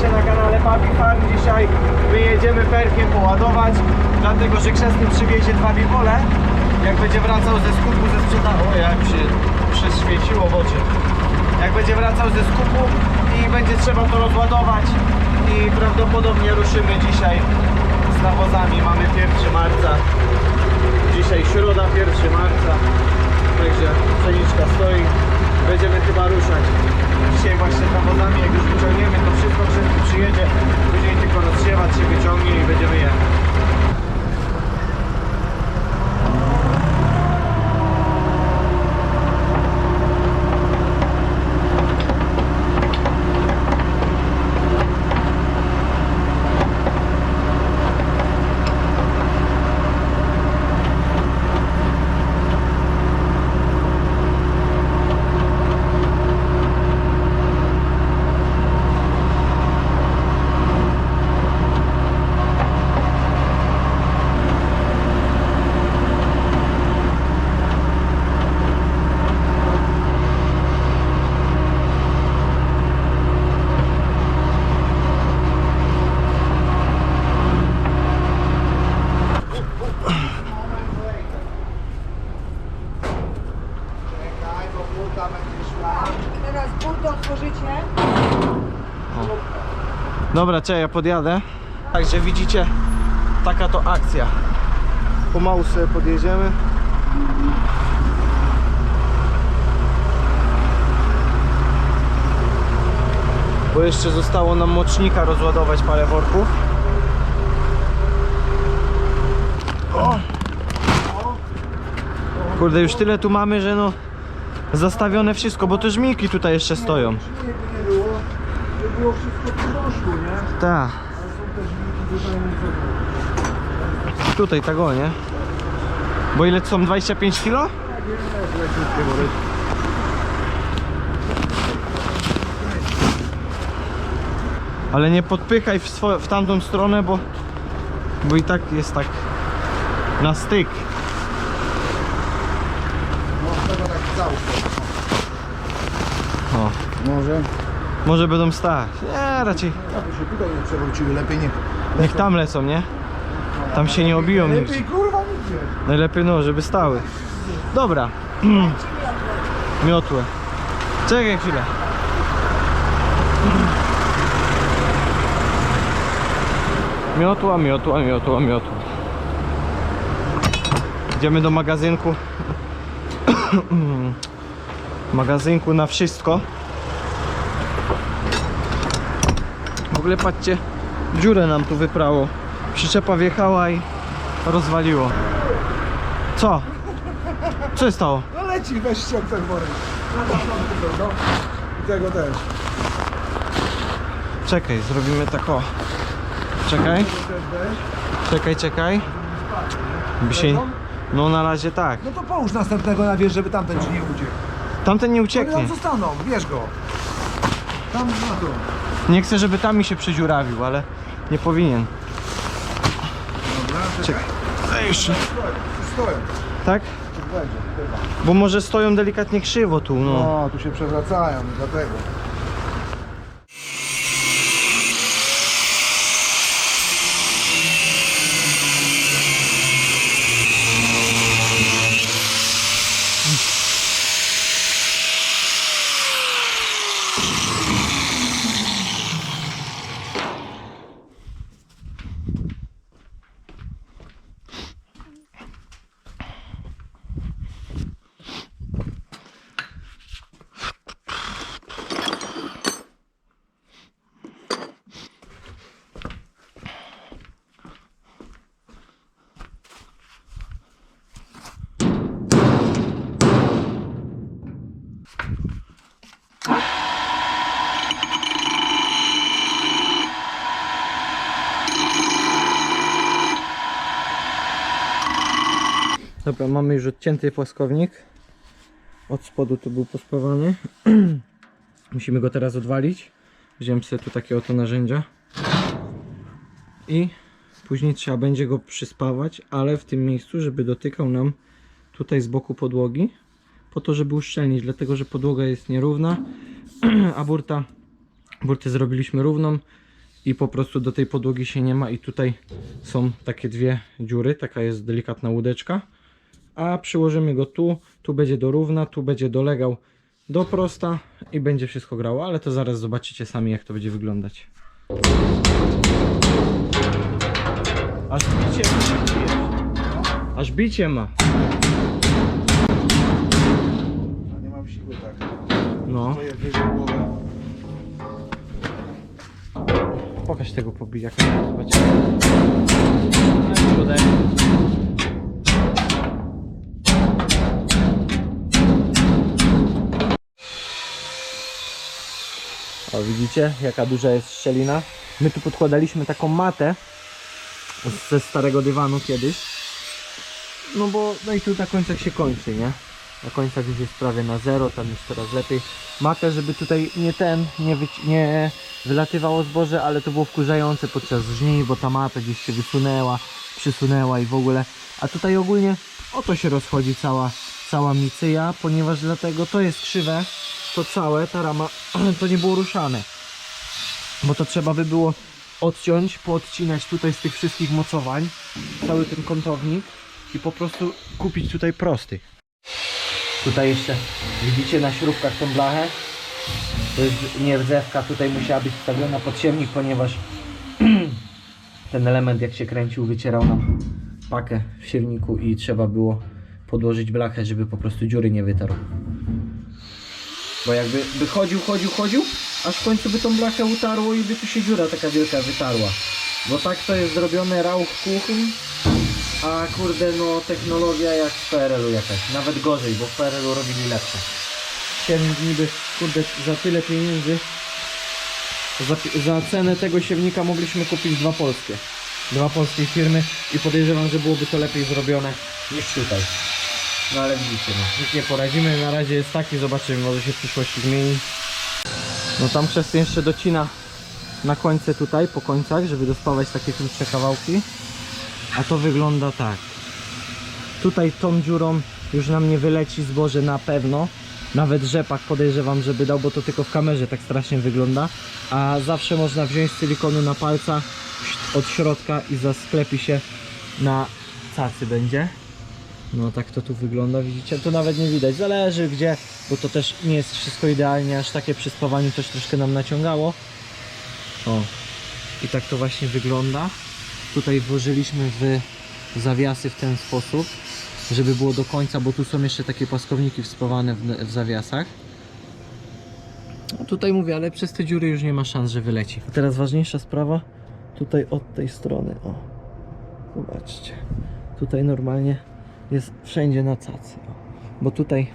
Się na kanale Papi Farm. Dzisiaj wyjedziemy perkiem poładować, dlatego że chrzestny przywiezie dwa bibole. Jak będzie wracał ze skupu ze sprzedaży, o jak się prześwieciło w oczy. Jak będzie wracał ze skupu i będzie trzeba to rozładować i prawdopodobnie ruszymy dzisiaj z nawozami. Mamy 1 marca. Dzisiaj środa 1 marca. Także pszeniczka stoi. Będziemy chyba ruszać. Dzisiaj właśnie nawozami, jak już wyciągniemy to wszystko, wszystko przyjedzie. Później tylko rozsiewać się wyciągnie i będziemy jechać. Dobra, czekaj, ja podjadę. Także widzicie, taka to akcja. Pomału sobie podjedziemy. Bo jeszcze zostało nam mocznika rozładować parę worków. Kurde, już tyle tu mamy, że no zastawione wszystko, bo te żmijki tutaj jeszcze stoją. Nie było wszystko doszło, nie? Tak. Ale są też wilki tutaj nie są. Tutaj tak o, nie? Bo ile to są 25 kilo? Tak, jest leciutkie. Ale nie podpychaj w, w tamtą stronę, bo, bo i tak jest tak na styk. No, tak cały. O, Może? Może będą stać. Nie, raczej Aby się tutaj nie przewróciły, lepiej nie. niech tam lecą, nie? Tam się nie obiją Lepiej nigdzie. kurwa nigdzie. Najlepiej no, żeby stały. Dobra. Miotłę. Czekaj chwilę. Miotła, miotła, miotła, miotła. Idziemy do magazynku. magazynku na wszystko. W ogóle patrzcie, dziurę nam tu wyprało. Przyczepa wjechała i rozwaliło. Co? Co się stało? No leci, weź ściąg ten worek. No, no, no, no. I tego też. Czekaj, zrobimy tak o. Czekaj, czekaj, czekaj. By się... No na razie tak. No to połóż następnego na wież, żeby tamten ci nie uciekł. Tamten nie Oni ucieknie. tam zostaną, bierz go. Tam to. Nie chcę, żeby tam mi się przydziurawił, ale nie powinien. Dobra, Czekaj. Ej, jeszcze. Stoją. Tak? Bo może stoją delikatnie krzywo tu, no. No, tu się przewracają, dlatego. Dobra, mamy już odcięty płaskownik. Od spodu to był pospawany. Musimy go teraz odwalić. Wziąłem sobie tu takie oto narzędzia. I później trzeba będzie go przyspawać, ale w tym miejscu, żeby dotykał nam tutaj z boku podłogi. Po to, żeby uszczelnić, dlatego że podłoga jest nierówna, a burta, burtę zrobiliśmy równą. i po prostu do tej podłogi się nie ma i tutaj są takie dwie dziury, taka jest delikatna łódeczka, a przyłożymy go tu, tu będzie do równa, tu będzie dolegał do prosta i będzie wszystko grało, ale to zaraz zobaczycie sami jak to będzie wyglądać. Aż bicie Aż bicie ma. A nie mam siły tak. No. Pokaż tego pobijaka. Zobaczymy. O, widzicie jaka duża jest szczelina? My tu podkładaliśmy taką matę ze starego dywanu kiedyś. No bo, no i tu na końcach się kończy, nie? Na końcach już jest prawie na zero, tam jest coraz lepiej. Matę, żeby tutaj nie ten, nie, wyci- nie wylatywało zboże, ale to było wkurzające podczas żniw, bo ta mata gdzieś się wysunęła, przysunęła i w ogóle. A tutaj ogólnie oto się rozchodzi cała, cała micyja, ponieważ dlatego to jest krzywe, to całe, ta rama, to nie było ruszane. Bo to trzeba by było odciąć, poodcinać tutaj z tych wszystkich mocowań, cały ten kątownik i po prostu kupić tutaj prosty. Tutaj jeszcze widzicie na śrubkach tą blachę. To jest nie rdzewka, tutaj musiała być wstawiona pod siewnik, ponieważ ten element jak się kręcił wycierał nam pakę w siewniku i trzeba było podłożyć blachę, żeby po prostu dziury nie wytarł. Bo jakby by chodził, chodził, chodził, aż w końcu by tą blachę utarło i by tu się dziura taka wielka wytarła. Bo tak to jest zrobione rauch kuchni, a kurde no technologia jak w PRL-u jakaś, nawet gorzej, bo w PRL-u robili lepsze. Siewnik niby kurde za tyle pieniędzy, za, za cenę tego siewnika mogliśmy kupić dwa polskie. Dwa polskie firmy i podejrzewam, że byłoby to lepiej zrobione niż tutaj. No ale widzicie, no, nic nie poradzimy, na razie jest taki, zobaczymy, może się w przyszłości zmieni. No tam Chrzesty jeszcze docina na końce tutaj, po końcach, żeby dospawać takie krótsze kawałki. A to wygląda tak. Tutaj tą dziurą już nam nie wyleci zboże na pewno. Nawet rzepak podejrzewam, żeby dał, bo to tylko w kamerze tak strasznie wygląda. A zawsze można wziąć silikonu na palca od środka i zasklepi się na cacy będzie. No tak to tu wygląda, widzicie? To nawet nie widać, zależy gdzie, bo to też nie jest wszystko idealnie, aż takie przy spawaniu też troszkę nam naciągało. O, i tak to właśnie wygląda. Tutaj włożyliśmy w zawiasy w ten sposób, żeby było do końca, bo tu są jeszcze takie płaskowniki wspowane w, w zawiasach. No tutaj mówię, ale przez te dziury już nie ma szans, że wyleci. A teraz ważniejsza sprawa, tutaj od tej strony, o. Zobaczcie. Tutaj normalnie jest wszędzie na cacy. Bo tutaj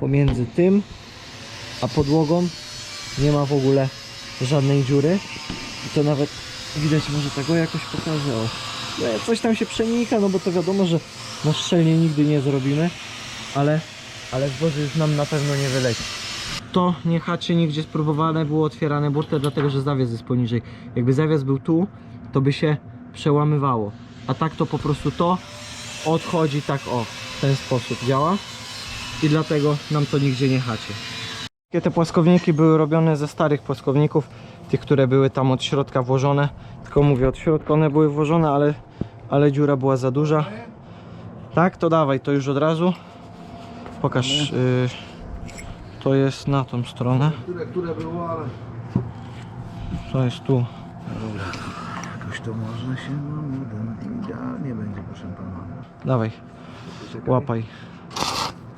pomiędzy tym a podłogą nie ma w ogóle żadnej dziury. I to nawet widać, może tego jakoś pokażę. O. No, Coś tam się przenika, no bo to wiadomo, że na szczelnie nigdy nie zrobimy, ale, ale zboże już nam na pewno nie wyleci. To nie haczy nigdzie spróbowane było otwierane burtę, dlatego że zawias jest poniżej. Jakby zawias był tu, to by się przełamywało. A tak to po prostu to odchodzi tak o, w ten sposób działa i dlatego nam to nigdzie nie haczy. Te płaskowniki były robione ze starych płaskowników, tych, które były tam od środka włożone. Tylko mówię, od środka one były włożone, ale, ale dziura była za duża. Tak, to dawaj, to już od razu. Pokaż. Y, to jest na tą stronę. Które, które było, ale To jest tu. jakoś to można się no, idealnie będzie, proszę pana. Dawaj, Czekaj, łapaj.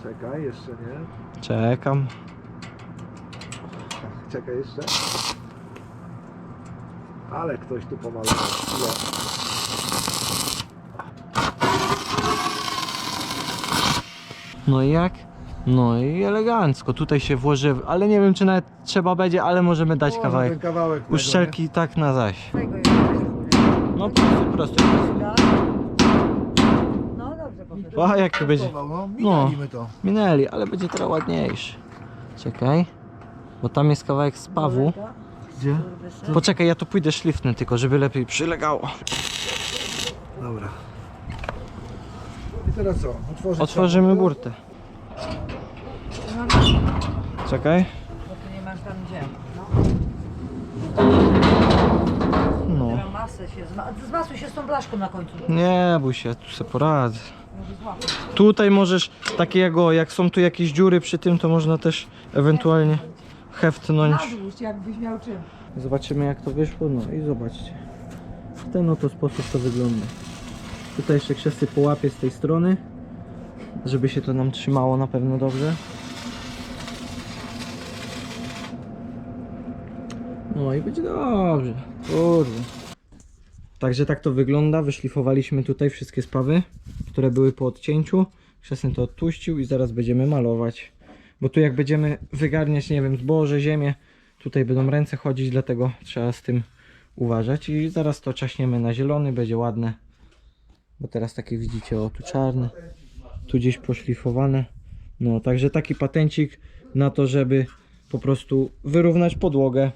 Czekaj, jeszcze nie. Czekam. Czekaj jeszcze. Ale ktoś tu pomalował. No i jak? No i elegancko. Tutaj się włoży, ale nie wiem czy nawet trzeba będzie, ale możemy dać O, kawałek. ten kawałek tego, Uszczelki tak na zaś. Tego jest. No prosty, prosty. Tak? No. A jak to będzie? No, No. minęliśmy to. Minęli, ale będzie teraz ładniejszy. Czekaj. Bo tam jest kawałek spawu. Gdzie? Poczekaj, ja tu pójdę szlifnę tylko, żeby lepiej przylegało. Dobra. I teraz co? Otworzyć Otworzymy burtę. No, Czekaj. bo ty nie masz tam gdzie. No. se się, zma- zmasuj się z tą blaszką na końcu. Nie bój się, tu sobie poradzę. Tutaj możesz, takiego, jak są tu jakieś dziury przy tym, to można też ewentualnie heftnąć. Jakbyś miał czym. Zobaczymy jak to wyszło, no i zobaczcie. W ten oto sposób to wygląda. Tutaj jeszcze krzesy połapię z tej strony, żeby się to nam trzymało na pewno dobrze. No i będzie dobrze. Kurde. Także tak to wygląda. Wyszlifowaliśmy tutaj wszystkie spawy, które były po odcięciu. Krzesny to odtuścił i zaraz będziemy malować. Bo tu jak będziemy wygarniać, nie wiem, zboże, ziemię, tutaj będą ręce chodzić, dlatego trzeba z tym uważać. I zaraz to czaśniemy na zielony, będzie ładne. Bo teraz takie widzicie, o tu czarne, tu gdzieś poszlifowane. No, także taki patencik na to, żeby po prostu wyrównać podłogę,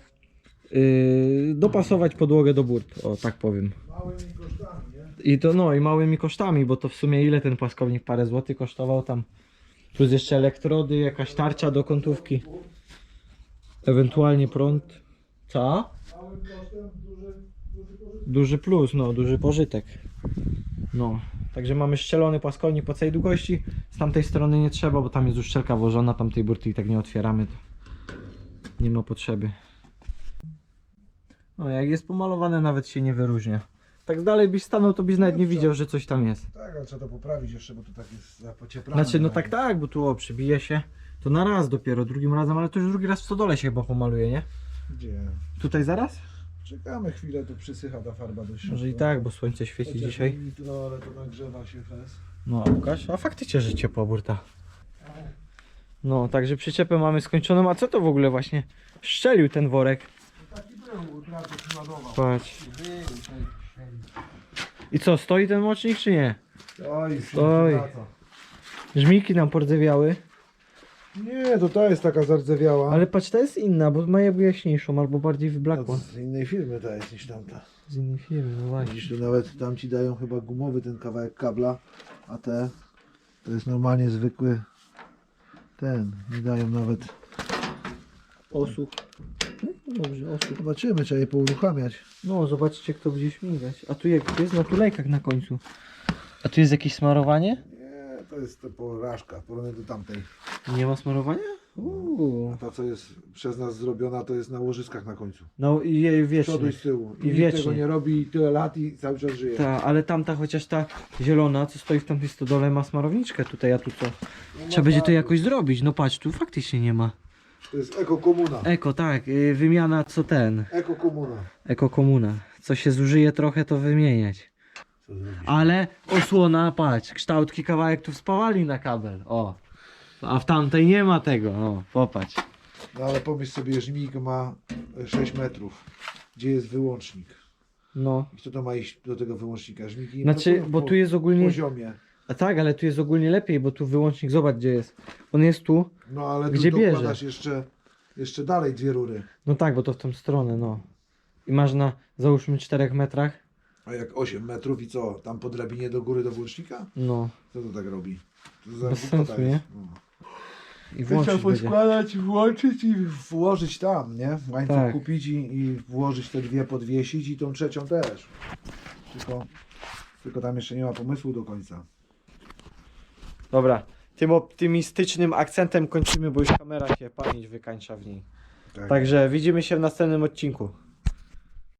yy, dopasować podłogę do burt, o tak powiem. Małymi kosztami? I to no i małymi kosztami, bo to w sumie ile ten płaskownik parę złotych kosztował tam. Plus jeszcze elektrody, jakaś tarcza do kątówki. Ewentualnie prąd. Co? Duży, plus, no, duży pożytek. No. Także mamy szczelony płaskownik po całej długości. Z tamtej strony nie trzeba, bo tam jest już szczelka włożona, tamtej burty i tak nie otwieramy. Nie ma potrzeby. No, jak jest pomalowane, nawet się nie wyróżnia. Tak dalej byś stanął, to byś nawet nie widział, że coś tam jest. Tak, ale trzeba to poprawić jeszcze, bo to tak jest za pocieplane. Znaczy, no tak, tak, bo tu o, przybije się. To na raz dopiero, drugim razem, ale to już drugi raz w stodole się chyba pomaluje, nie? Gdzie? Tutaj zaraz? Czekamy chwilę, tu przysycha ta farba do środka. Może i tak, bo słońce świeci Chociaż dzisiaj. Nitro, ale to nagrzewa się fest. No, a Łukasz? A faktycznie, że ciepła burta. No, także przyczepę mamy skończoną. A co to w ogóle właśnie? Szczelił ten worek. Przyładował. Patrz. I co, stoi ten mocznik czy nie? Oj, Oj. Żmiki nam pordzewiały. Nie, to ta jest taka zardzewiała. Ale patrz, ta jest inna, bo ma jakby jaśniejszą albo bardziej wyblakłą. z innej firmy ta jest niż tamta. Z innej firmy, no właśnie. Widzisz, tu nawet tam ci dają chyba gumowy ten kawałek kabla, a te to jest normalnie zwykły ten. Nie dają nawet. Osuch. No dobrze, osuch. Zobaczymy, trzeba je pouruchamiać. No, zobaczcie, kto będzie śmigać. A tu jak jest na tulejkach na końcu. A tu jest jakieś smarowanie? Nie, to jest to porażka, porównanie do tamtej. Nie ma smarowania? Uuu. A ta, co jest przez nas zrobiona, to jest na łożyskach na końcu. No i jej Z przodu wiecznie. i z tyłu. I I nikt wiecznie. tego nie robi tyle lat i cały czas żyje. Ta, ale tamta chociaż ta zielona, co stoi w tamtej stodole ma smarowniczkę tutaj, a tu co? No Trzeba będzie to jakoś zrobić. No patrz, tu faktycznie nie ma. To jest ekokomuna. Eko, tak, y, wymiana co ten. Ekokomuna. Ekokomuna. Co się zużyje trochę, to wymieniać. Co zrobić? Ale osłona, patrz, kształtki kawałek tu spawali na kabel. O. A w tamtej nie ma tego. O, popatrz. No ale pomyśl sobie, żmik ma 6 metrów. Gdzie jest wyłącznik? No. I kto to ma iść do tego wyłącznika? Żmiki Znaczy, pracują bo po tu jest ogólnie. poziomie. A tak, ale tu jest ogólnie lepiej, bo tu wyłącznik, zobacz gdzie jest. On jest tu. No ale Gdzie tu bierze? dokładasz jeszcze, jeszcze dalej dwie rury. No tak, bo to w tą stronę, no. I masz na, załóżmy, 4 metrach. A jak 8 metrów i co? Tam po drabinie do góry do włącznika? No. Co to tak robi? To za Bez głupota sensu, jest. nie? No. I Trzeba włączyć będzie. poskładać, włączyć i włożyć tam, nie? Łańcuch Tak. kupić i, i włożyć te dwie, podwiesić i tą trzecią też. Tylko, tylko tam jeszcze nie ma pomysłu do końca. Dobra. Tym optymistycznym akcentem kończymy, bo już kamera się pamięć wykańcza w niej. Tak. Także widzimy się w następnym odcinku.